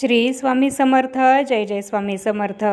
श्री स्वामी समर्थ जय जय स्वामी समर्थ.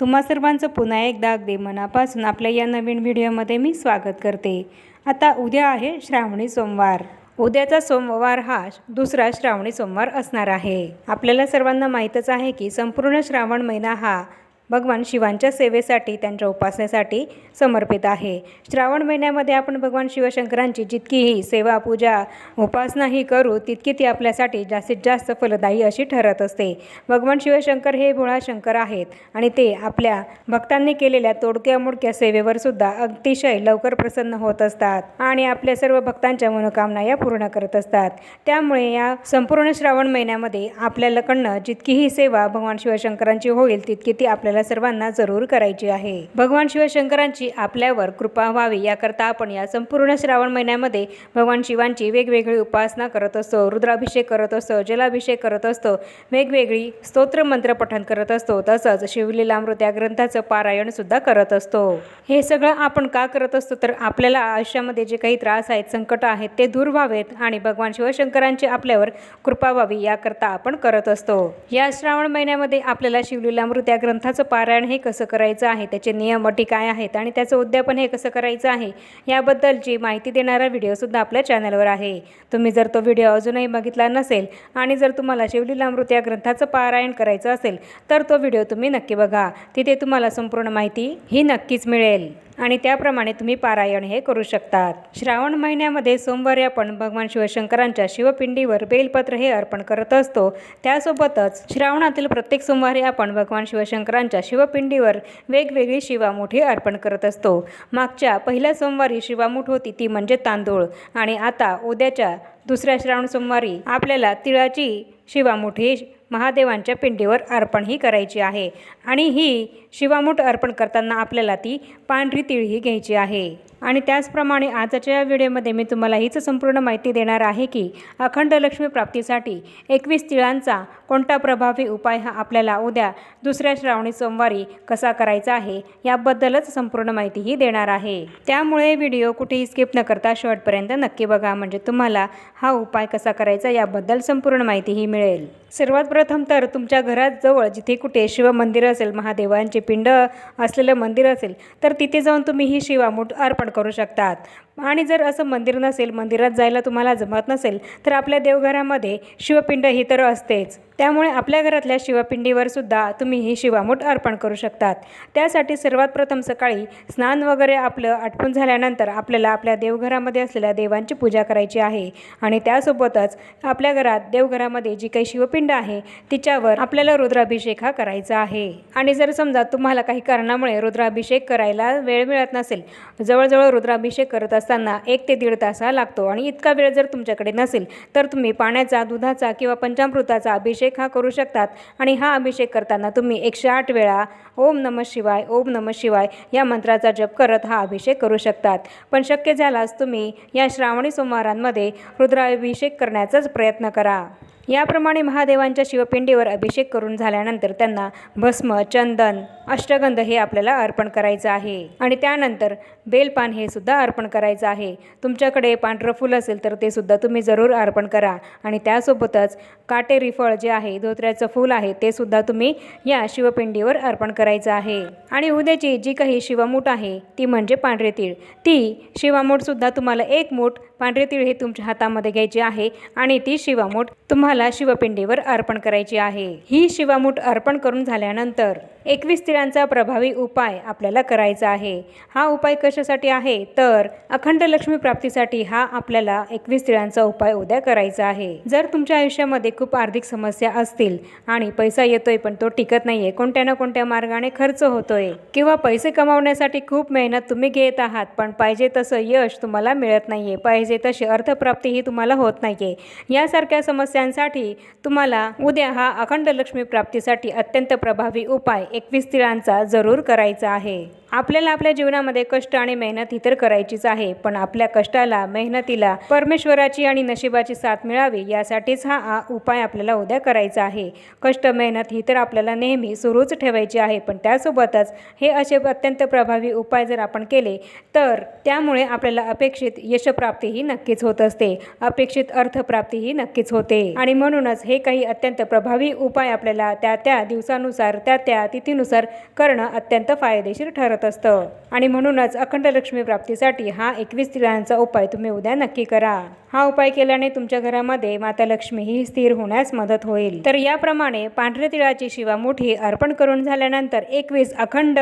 तुम्हा सर्वांचं पुन्हा एकदा अगदी मनापासून आपल्या या नवीन व्हिडिओमध्ये मी स्वागत करते. आता उद्या आहे श्रावणी सोमवार. उद्याचा सोमवार हा दुसरा श्रावणी सोमवार असणार आहे. आपल्याला सर्वांना माहीतच आहे की संपूर्ण श्रावण महिना हा भगवान शिवांच्या सेवेसाठी त्यांच्या उपासनेसाठी समर्पित आहे. श्रावण महिन्यामध्ये आपण भगवान शिवशंकरांची जितकीही सेवा पूजा उपासना ही करू तितकी ती आपल्यासाठी जास्तीत जास्त फलदायी अशी ठरत असते. भगवान शिवशंकर हे भोळा शंकर आहेत आणि ते आपल्या भक्तांनी केलेल्या तोडक्या मोडक्या सेवेवर सुद्धा अतिशय लवकर प्रसन्न होत असतात आणि आपल्या सर्व भक्तांच्या मनोकामना या पूर्ण करत असतात. त्यामुळे या संपूर्ण श्रावण महिन्यामध्ये आपल्याकडनं जितकीही सेवा भगवान शिवशंकरांची होईल तितकी ती आपल्याला सर्वांना जरूर करायची आहे. भगवान शिवशंकरांची आपल्यावर कृपा व्हावी याकरता आपण या संपूर्ण श्रावण महिन्यामध्ये भगवान शिवांची वेगवेगळी उपासना करत असतो रुद्राभिषेक करत असतो जलाभिषेक करत असतो वेगवेगळी स्तोत्र मंत्र पठण करत असतो तसंच शिवलीलामृत या ग्रंथाचं पारायण सुद्धा करत असतो. हे सगळं आपण का करत असतो? तर आपल्याला आयुष्यामध्ये जे काही त्रास आहेत संकट आहेत ते दूर व्हावेत आणि भगवान शिवशंकरांची आपल्यावर कृपा व्हावी याकरता आपण करत असतो. या श्रावण महिन्यामध्ये आपल्याला शिवलीलामृत या ग्रंथाचं पारायण हे कसं करायचं आहे? त्याचे नियम अटी काय आहेत? आणि त्याचं उद्यापन हे कसं करायचं आहे? याबद्दलची माहिती देणारा व्हिडिओसुद्धा आपल्या चॅनलवर आहे. तुम्ही जर तो व्हिडिओ अजूनही बघितला नसेल आणि जर तुम्हाला शिवलीलामृत या ग्रंथाचं पारायण करायचं असेल तर तो व्हिडिओ तुम्ही नक्की बघा. तिथे तुम्हाला संपूर्ण माहिती ही नक्कीच मिळेल. आणि त्याप्रमाणे तुम्ही पारायण हे करू शकतात. श्रावण महिन्यामध्ये सोमवारी आपण भगवान शिवशंकरांच्या शिवपिंडीवर बेलपत्र हे अर्पण करत असतो. त्यासोबतच श्रावणातील प्रत्येक सोमवारी आपण भगवान शिवशंकरांच्या शिवपिंडीवर वेगवेगळी शिवामुठी अर्पण करत असतो. मागच्या पहिल्या सोमवारी शिवामूठ होती ती म्हणजे तांदूळ. आणि आता उद्याच्या दुसऱ्या श्रावण सोमवारी आपल्याला तिळाची शिवामुठी महादेवांच्या पिंडीवर अर्पणही करायची आहे. आणि ही शिवामूठ अर्पण करताना आपल्याला ती पांढरी तिळही घ्यायची आहे. आणि त्याचप्रमाणे आजच्या या व्हिडिओमध्ये मी तुम्हाला हीच संपूर्ण माहिती देणार आहे की अखंड लक्ष्मी प्राप्तीसाठी एकवीस तिळांचा कोणता प्रभावी उपाय हा आपल्याला उद्या दुसऱ्या श्रावणी सोमवारी कसा करायचा आहे याबद्दलच संपूर्ण माहितीही देणार आहे. त्यामुळे व्हिडिओ कुठेही स्किप न करता शेवटपर्यंत नक्की बघा म्हणजे तुम्हाला हा उपाय कसा करायचा याबद्दल संपूर्ण माहितीही मिळेल. सर्वात प्रथम तर तुमच्या घरात जवळ जिथे कुठे शिवमंदिर असेल महादेवांचे पिंड असलेलं मंदिर असेल तर तिथे जाऊन तुम्ही ही शिवामूठ अर्पण करू शकतात. आणि जर असं मंदिर नसेल मंदिरात जायला तुम्हाला जमत नसेल तर आपल्या देवघरामध्ये शिवपिंड ही तर असतेच. त्यामुळे आपल्या घरातल्या शिवपिंडीवर सुद्धा तुम्ही ही शिवामूठ अर्पण करू शकतात. त्यासाठी सर्वात प्रथम सकाळी स्नान वगैरे आपलं आटपून झाल्यानंतर आपल्याला आपल्या देवघरामध्ये असलेल्या देवांची पूजा करायची आहे. आणि त्यासोबतच आपल्या घरात देवघरामध्ये जी काही शिवपिंड आहे तिच्यावर आपल्याला रुद्राभिषेक हा करायचा आहे. आणि जर समजा तुम्हाला काही कारणामुळे रुद्राभिषेक करायला वेळ मिळत नसेल जवळजवळ रुद्राभिषेक करत असताना एक ते दीड तास हा लागतो आणि इतका वेळ जर तुमच्याकडे नसेल तर तुम्ही पाण्याचा दुधाचा किंवा पंचामृताचा अभिषेक हा करू शकतात. आणि हा अभिषेक करताना तुम्ही एकशे आठ वेळा ओम नम शिवाय ओम नम शिवाय या मंत्राचा जप करत हा अभिषेक करू शकतात. पण शक्य झाल्यास तुम्ही या श्रावणी सोमवारांमध्ये रुद्राभिषेक करण्याचाच प्रयत्न करा. याप्रमाणे महादेवांच्या शिवपिंडीवर अभिषेक करून झाल्यानंतर त्यांना भस्म चंदन अष्टगंध हे आपल्याला अर्पण करायचं आहे. आणि त्यानंतर बेलपान हे सुद्धा अर्पण करायचं आहे. तुमच्याकडे पांढरं फूल असेल तर ते सुद्धा तुम्ही जरूर अर्पण करा. आणि त्यासोबतच काटेरी फळ जे आहे धोत्र्याचं फूल आहे ते सुद्धा तुम्ही या शिवपिंडीवर अर्पण करायचं आहे. आणि उद्याची जी काही शिवमूठ आहे ती म्हणजे पांढरे तीळ. ती शिवामूठसुद्धा तुम्हाला एक मूठ पांढरे तीळ हे तुमच्या हातामध्ये घ्यायची आहे आणि ती शिवामूठ तुम्हाला शिवपिंडीवर अर्पण करायची आहे. ही शिवामूठ अर्पण करून झाल्यानंतर एकवीस तिळांचा प्रभावी उपाय आपल्याला करायचा आहे. हा उपाय कशासाठी आहे? तर अखंड लक्ष्मी प्राप्तीसाठी हा आपल्याला एकवीस तिळांचा उपाय उद्या करायचा आहे. जर तुमच्या आयुष्यामध्ये खूप आर्थिक समस्या असतील आणि पैसा येतोय पण तो टिकत नाहीये कोणत्या ना कोणत्या मार्गाने खर्च होतोय किंवा पैसे कमावण्यासाठी खूप मेहनत तुम्ही घेत आहात पण पाहिजे तसं यश तुम्हाला मिळत नाहीये पाहिजे तशी अर्थप्राप्ती ही तुम्हाला होत नाही आहे यासारख्या समस्यांसाठी तुम्हाला उद्या हा अखंड लक्ष्मी प्राप्तीसाठी अत्यंत प्रभावी उपाय एकवीस तिळांचा जरूर करायचा आहे. आपल्याला आपल्या जीवनामध्ये कष्ट आणि मेहनत ही तर करायचीच आहे पण आपल्या कष्टाला मेहनतीला परमेश्वराची आणि नशिबाची साथ मिळावी यासाठीच हा आ- उपाय आपल्याला उद्या करायचा आहे. कष्ट मेहनत ही तर आपल्याला नेहमी सुरूच ठेवायची आहे पण त्यासोबतच हे असे अत्यंत प्रभावी उपाय जर आपण केले तर त्यामुळे आपल्याला अपेक्षित यशप्राप्ती ही नक्कीच होत असते. अपेक्षित अर्थप्राप्ती ही नक्कीच होते. आणि म्हणूनच हे काही अत्यंत प्रभावी उपाय आपल्याला त्या त्या दिवसानुसार त्या त्या तिथीनुसार करणं अत्यंत फायदेशीर ठरत असतं. आणि म्हणूनच अखंड लक्ष्मी प्राप्तीसाठी हा एकवीस तिळांचा उपाय तुम्ही उद्या नक्की करा. हा उपाय केल्याने तुमच्या घरामध्ये माता लक्ष्मी ही स्थिर होण्यास मदत होईल. तर याप्रमाणे पांढरे तिळाची शिवा मोठी अर्पण करून झाल्यानंतर एकवीस अखंड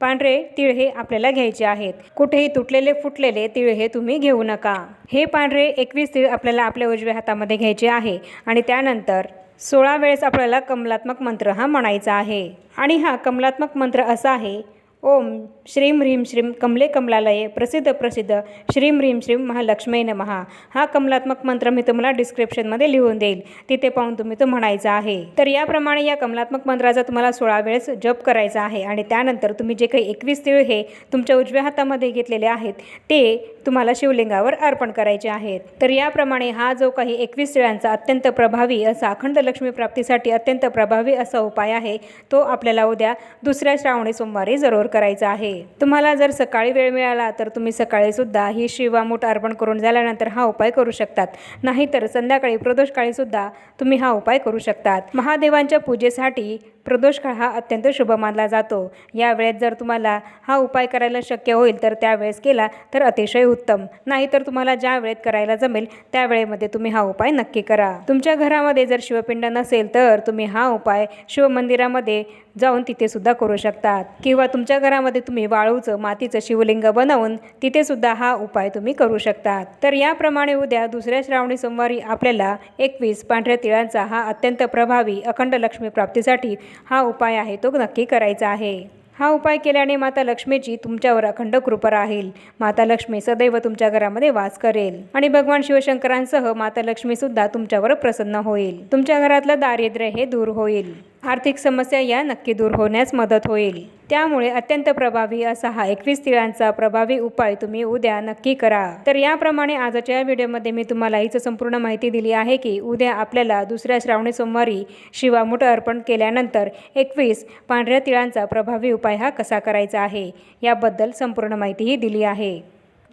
पांढरे तीळ हे आपल्याला घ्यायचे आहेत. कुठेही तुटलेले फुटलेले तीळ हे तुम्ही घेऊ नका. हे पांढरे एकवीस तीळ आपल्याला आपल्या उजव्या हातामध्ये घ्यायचे आहे आणि त्यानंतर सोळा वेळेस आपल्याला कमलात्मक मंत्र हा म्हणायचा आहे. आणि हा कमलात्मक मंत्र असा आहे ओम श्रीम ह्रीम श्रीम कमले कमलालये प्रसिद्ध प्रसिद्ध. श्रीम ह्रीम श्रीम महालक्ष्मी नमहा हा कमलात्मक मंत्र मी तुम्हाला डिस्क्रिप्शनमध्ये लिहून देईल. तिथे पाहून तुम्ही तो म्हणायचा आहे. तर याप्रमाणे या कमलात्मक मंत्राचा तुम्हाला सोळा वेळेस जप करायचा आहे आणि त्यानंतर तुम्ही जे काही एकवीस तीळ हे तुमच्या उजव्या हातामध्ये घेतलेले आहेत ते तुम्हाला शिवलिंगावर अर्पण करायचे आहेत. तर याप्रमाणे हा जो काही एकवीस तिळांचा अत्यंत प्रभावी असा अखंड लक्ष्मी प्राप्तीसाठी अत्यंत प्रभावी असा उपाय आहे तो आपल्याला उद्या दुसऱ्या श्रावणी सोमवारी जरूर करायचा आहे. तुम्हाला जर सकाळी वेळ मिळाला तर तुम्ही सकाळीसुद्धा ही शिवामूठ अर्पण करून झाल्यानंतर हा उपाय करू शकतात. नाहीतर संध्याकाळी प्रदोषकाळीसुद्धा तुम्ही हा उपाय करू शकतात. महादेवांच्या पूजेसाठी प्रदोष काळ हा अत्यंत शुभ मानला जातो. या वेळेत जर तुम्हाला हा उपाय करायला शक्य होईल तर त्यावेळेस केला तर अतिशय उत्तम. नाहीतर तुम्हाला ज्या वेळेत करायला जमेल त्या वेळेमध्ये तुम्ही हा उपाय नक्की करा. तुमच्या घरामध्ये जर शिवपिंड नसेल तर तुम्ही हा उपाय शिवमंदिरामध्ये जाऊन तिथे सुद्धा करू शकतात. किंवा तुमच्या घरामध्ये तुम्ही वाळूचं मातीचं शिवलिंग बनवून तिथे सुद्धा हा उपाय तुम्ही करू शकतात. तर याप्रमाणे उद्या दुसऱ्या श्रावणी सोमवारी आपल्याला एकवीस पांढऱ्या तिळांचा हा अत्यंत प्रभावी अखंड लक्ष्मी प्राप्तीसाठी हा उपाय आहे तो नक्की करायचा आहे. हा उपाय केल्याने माता लक्ष्मीची तुमच्यावर अखंड कृपा राहील. माता लक्ष्मी सदैव तुमच्या घरामध्ये वास करेल. आणि भगवान शिवशंकरांसह माता लक्ष्मी सुद्धा तुमच्यावर प्रसन्न होईल. तुमच्या घरातलं दारिद्र्य हे दूर होईल. आर्थिक समस्या या नक्की दूर होण्यास मदत होईल. त्यामुळे अत्यंत प्रभावी असा हा एकवीस तिळांचा प्रभावी उपाय तुम्ही उद्या नक्की करा. तर याप्रमाणे आजच्या व्हिडिओमध्ये मी तुम्हाला हीच संपूर्ण माहिती दिली आहे की उद्या आपल्याला दुसऱ्या श्रावणी सोमवारी शिवामुठ अर्पण केल्यानंतर एकवीस पांढऱ्या तिळांचा प्रभावी उपाय हा कसा करायचा आहे याबद्दल संपूर्ण माहितीही दिली आहे.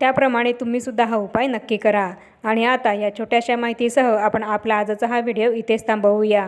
त्याप्रमाणे तुम्हीसुद्धा हा उपाय नक्की करा. आणि आता या छोट्याशा माहितीसह आपण आपला आजचा हा व्हिडिओ इथेच थांबवूया.